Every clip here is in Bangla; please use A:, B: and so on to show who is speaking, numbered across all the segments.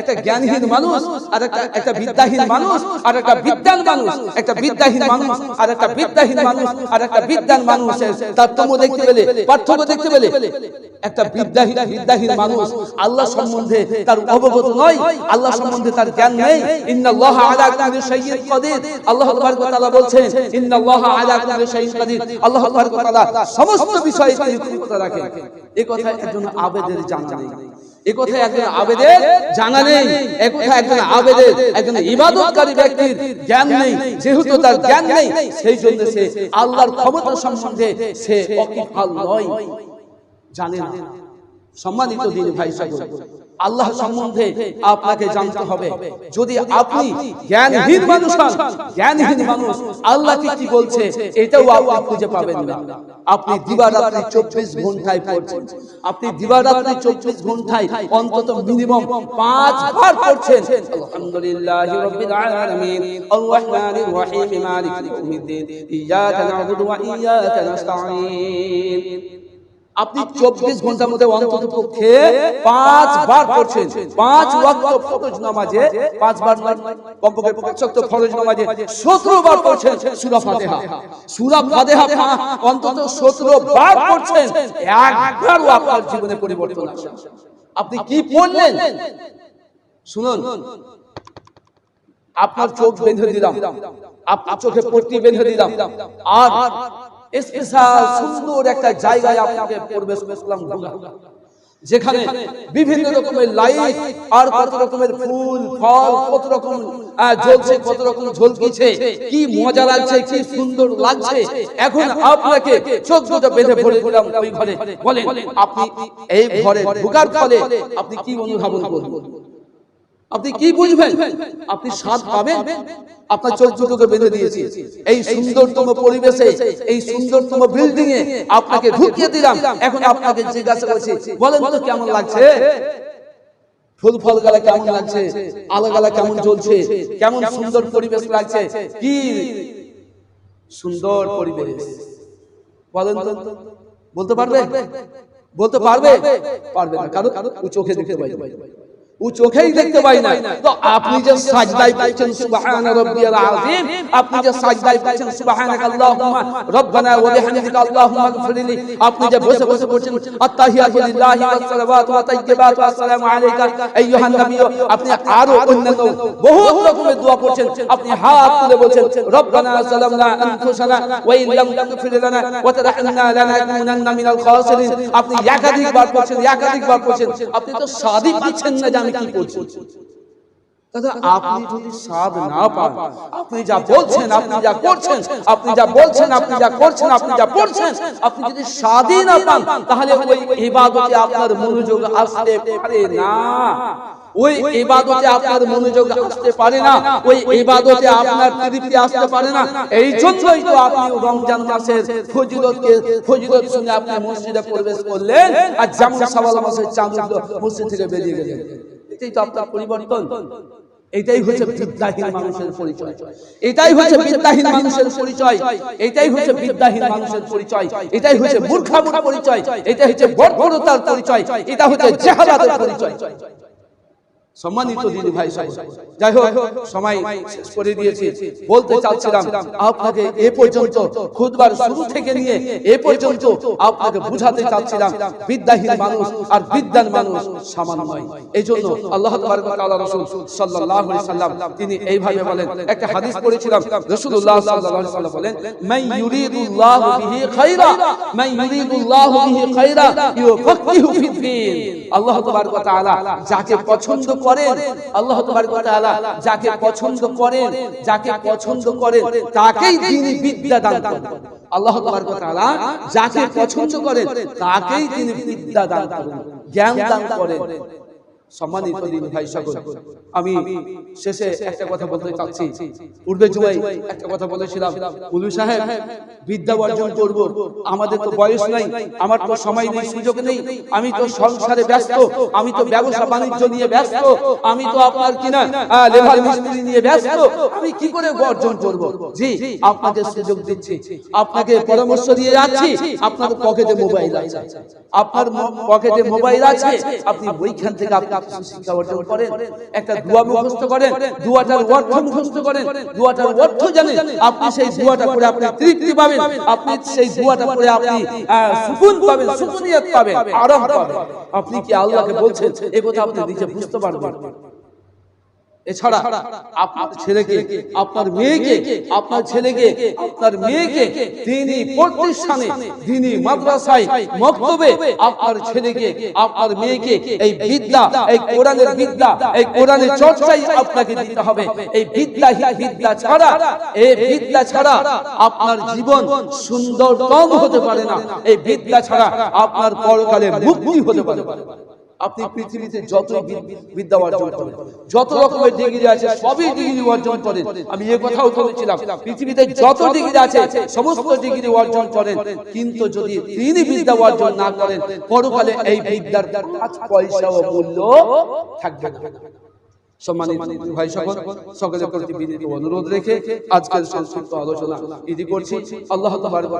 A: একটা জ্ঞানহীন মানুষ আর একটা একটা বিদ্যাহীন মানুষ আর একটা বিদ্যান মানুষ একটা বিদ্যাহীন মানুষ আর একটা বিদ্যাহীন মানুষ আর একটা বিদ্যান মানুষের তারতম্য দেখতে পেলে পার্থক্য দেখতে পেলে একটা বিদ্যাহীন বিদ্যাহীন মানুষ আল্লাহ সম্বন্ধে তার অবগত নয় আল্লাহ সম্বন্ধে তার জ্ঞান নেই ইন্নাল্লাহ আলা কুল্লি শাইইন কাদির আল্লাহ তাবারক ওয়া তাআলা বলছেন ইন্নাল্লাহ আলা কুল্লি শাইইন কাদির আল্লাহ তাবারক ওয়া তাআলা সমস্ত বিষয়ে তিনি ক্ষমতা রাখেন এই কথা একজন আবেদের জানা নেই এ কথা একজন আবেদের জানা নেই। এ কথা একজন আবেদের একজন ইবাদতকারী ব্যক্তির জ্ঞান নেই। যেহেতু তার জ্ঞান নেই সেই জন্য সে আল্লাহর ক্ষমতা সম্বন্ধে সে অকিফাল নয়। জানে না। সম্মানিত দিন ভাই আল্লাহ সম্বন্ধে আপনাকে জানতে হবে। যদি আপনি জ্ঞানহীন মানুষ জ্ঞানহীন মানুষ আল্লাহকে কি বলছে? এটাও আপনি খুঁজে পাবেন না। আপনি দিবারাত্রি চব্বিশ ঘন্টায় পড়ছেন। আপনি দিবারাত্রি চব্বিশ ঘন্টায় অন্তত মিনিমাম পাঁচ বার পড়ছেন। আলহামদুলিল্লাহ রাব্বিল আলামিন। আর রহমানির রহিম মালিক ইয়াউমিদ্দিন ইয়াকা না'বুদু ওয়া ইয়াকা নাস্তাঈন আপনি চব্বিশ ঘণ্টার মধ্যে অন্তত পক্ষে পাঁচ বার পড়ছেন। পাঁচ ওয়াক্ত ফরজ নামাজে পাঁচ বার কমপক্ষে পাঁচ ওয়াক্ত ফরজ নামাজে সতেরো বার পড়ছেন সূরা ফাতিহা। সূরা ফাতিহা অন্তত সতেরো বার একবারও আপনার জীবনে পরিবর্তন আসে আপনি কি পড়লেন? শুনুন। আপনার চোখ বেঁধে দিলাম। আপনার চোখে পট্টি বেঁধে দিলাম। আর সুন্দর একটা জায়গায় আপনাকে প্রবেশ করলাম যেখানে বিভিন্ন রকমের লাইট আর কত রকমের ফুল, ফল, কত রকম জ্বলছে, কত রকম ঝলকিছে, কি মজা লাগছে, কি সুন্দর লাগছে। এখন আপনাকে চোখ বেঁধে ভরে দিলাম ওই ঘরে। বলেন, আপনি এই ঘরে ঢোকার ফলে আপনি কি অনুধাবন করবেন? আপনি কি বুঝবেন? আপনি স্বাদ পাবেন? আপনার চোখ দুটোকে বেঁধে দিয়েছি। এই সুন্দরতম পরিবেশে এই সুন্দরতম বিল্ডিং এ আপনাকে ঢুকিয়ে দিলাম। এখন আপনাকে জিজ্ঞাসা করছি বলেন তো কেমন লাগছে? ফুল ফল গালা কেমন লাগছে? আলো গালা কেমন জ্বলছে কেমন সুন্দর পরিবেশ লাগছে? কি? সুন্দর পরিবেশ। বলেন তো। বলতে পারবে? বলতে পারবে? পারবে? না। কারণ চোখে দেখতে পাই ও চোখেই দেখতে পাই না। তো আপনি যে সাজদায় পাচ্ছেন সুবহান রাব্বিয়াল আযীম আপনি যে সাজদায় সুবহানাক আল্লাহুম্মা রব্বানা ওয়া বিহামদিকা আল্লাহুম্মা গফিরলি। আপনি যে বসে বসে আত্তাহিয়াতু লিল্লাহি ওয়াস সালাওয়াতু ওয়া তাইয়্যিবাতু আসসালামু আলাইকা। আইয়ুহান নবী আপনি আরও অন্যান্য রকমের দোয়া আপনি হাত তুলে বলছেন রব্বানা যালামনা আনফুসানা ওয়া ইন লাম তাগফির লানা ওয়া তারহামনা লানাকুনান্না মিনাল খাসিরিন। আপনি একাধিকবার একাধিকবার আপনি তো সাদি পাচ্ছেন না আমি কি আপনি যদি স্বাদ না পান আপনি যা বলছেন আপনি যা করছেন আপনি যা বলছেন আপনি যা করছেন আপনি যা পড়ছেন আপনি যদি স্বাদই না পান তাহলে ওই ইবাদতে আপনার মনোযোগ আসতে পারে না। ওই ইবাদতে আপনার মনোযোগ আসতে পারে না। ওই ইবাদতে আপনার তৃপ্তি আসতে পারে না। এই জন্যই তো আপনি রমজান মাসের ফজিলতকে ফজিলত শুনে আপনি মসজিদে প্রবেশ করলেন আর যেমন সওয়াল মাসের চাঁদ মসজিদ থেকে বেরিয়ে গেলেন এটাই তো আপনার পরিবর্তন। এটাই হচ্ছে বিদ্যাহীন মানুষের পরিচয়। এটাই হচ্ছে বিদ্যাহীন মানুষের পরিচয়। এটাই হচ্ছে বিদ্যাহীন মানুষের পরিচয়। এটাই হচ্ছে মূর্খামূর্খ পরিচয়। এটা হচ্ছে বর্বরতার পরিচয়। এটা হচ্ছে জেহালাতের পরিচয়। সম্মানিত দিদি ভাই যাই হোক সময় শেষ করে দিয়েছি। বলতে চাচ্ছিলাম আপনাকে এ পর্যন্ত খুদবার শুরু থেকে নিয়ে এ পর্যন্ত আপনাকে বুঝাতে চাচ্ছিলাম বিদ্যাহীন মানুষ আর বিদ্যান মানুষ সমান নয় এই জন্য আল্লাহ রাসূল আলাইহি সাল্লাম তিনি এইভাবে বলেন একটা হাদিস পড়েছিলাম আলাইহি সাল্লাম বলেন মান ইউরিদুল্লাহু বিহি খায়রা মান ইউরিদুল্লাহু বিহি খায়রা ইউফাক্কিহু ফিদ্দীন আল্লাহ তাবারক ওয়া তাআলা যাকে পছন্দ করেন আল্লাহ তাআলা যাকে পছন্দ করেন যাকে পছন্দ করেন তাকেই তিনি বিদ্যা দান করেন। আল্লাহ তাআলা যাকে পছন্দ করেন তাকেই তিনি বিদ্যা দান করেন। জ্ঞান দান করেন। সম্মানিত দিন ভাই সকল। আমি শেষে একটা কথা বলতে চাচ্ছি। পূর্বে জুমাই একটা কথা বলেছিলাম। উলু সাহেব বিদ্যা অর্জন করব। আমাদের তো বয়স নাই আমার তো সময় নেই সুযোগ নেই। আমি তো সংসারে ব্যস্ত আমি তো ব্যবসা বাণিজ্য নিয়ে ব্যস্ত। আমি তো আপনার কিনা আহ, লেবার মিস্ত্রি নিয়ে ব্যস্ত। আমি কি করে অর্জন করব? জি আপনাকে সুযোগ দিচ্ছি। আপনাকে পরামর্শ দিয়ে যাচ্ছি। আপনার পকেটে মোবাইল আছে। আপনার পকেটে মোবাইল আছে আপনি ওইখান থেকে আপনি কিছু শিক্ষা অর্জন করেন একটা দোয়া মুখস্থ করেন দোয়াটার অর্থ মুখস্থ করেন দোয়াটার অর্থ জানেন আপনি সেই দোয়াটা পড়ে আপনি তৃপ্তি পাবেন আপনি সেই দোয়াটা পড়ে আপনি সুকুন পাবেন সুকুনিয়ত পাবেন আরাম পাবেন। আপনি কি আল্লাহকে বলছেন? এ কথা আপনি নিজে বুঝতে পারবেন। এছাড়া আপনার ছেলেকে আপনার মেয়েকে আপনার ছেলেকে আপনার মেয়েকে দিনী প্রতিষ্ঠানে দিনী মাদ্রাসায় মক্তবে আপনার ছেলেকে আপনার মেয়েকে এই বিদ্যা এই কোরআনের বিদ্যা এই কোরআনের চর্চাই আপনাকে দিতে হবে। এই বিদ্যা বিদ্যা ছাড়া এই বিদ্যা ছাড়া আপনার জীবন সুন্দরতম হতে পারে না। এই বিদ্যা ছাড়া আপনার পরকালে মুক্তি হতে পারে না। আপনি পৃথিবীতে যত বিদ্যা অর্জন করেন যত রকমের ডিগ্রি আছে সবই ডিগ্রি অর্জন করেন। আমি এ কথাও বলেছিলাম পৃথিবীতে যত ডিগ্রি আছে সমস্ত ডিগ্রি অর্জন করেন কিন্তু যদি তিনি বিদ্যা অর্জন না করেন পরকালে এই বিদ্যার পাঁচ ও মূল্য থাকবে না। সম্মানিত ভাই সকল সকলের প্রতি বিনীত অনুরোধ রেখে আজকের সংক্ষিপ্ত আলোচনা ইদি করছি। আল্লাহ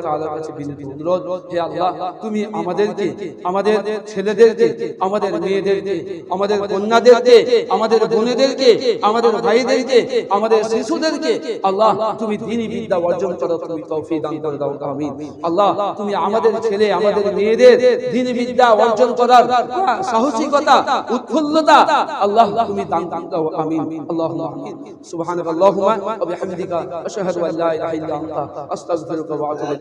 A: তাআলার কাছে বিনীত অনুরোধ। হে আল্লাহ তুমি আমাদেরকে আমাদের ছেলেদেরকে আমাদের মেয়েদেরকে আমাদের কন্যাদেরকে আমাদের বোনেদেরকে আমাদের ভাইদেরকে আমাদের শিশুদেরকে আল্লাহ তুমি দিনী বিদ্যা অর্জন করো তুমি তৌফিক দান করে দাও আমিন। আল্লাহ তুমি আমাদের ছেলে আমাদের মেয়েদের দিনী বিদ্যা অর্জন করার সাহসিকতা উৎফুল্লতা আল্লাহ তুমি দান দান দাও আমিন আল্লাহুম্মা আমিন সুবহানাকাল্লাহুম্মা ওয়া বিহামদিকা আশহাদু আল্লা ইলাহা ইল্লা আনতা আস্তাগফিরুকা ওয়া আতুবু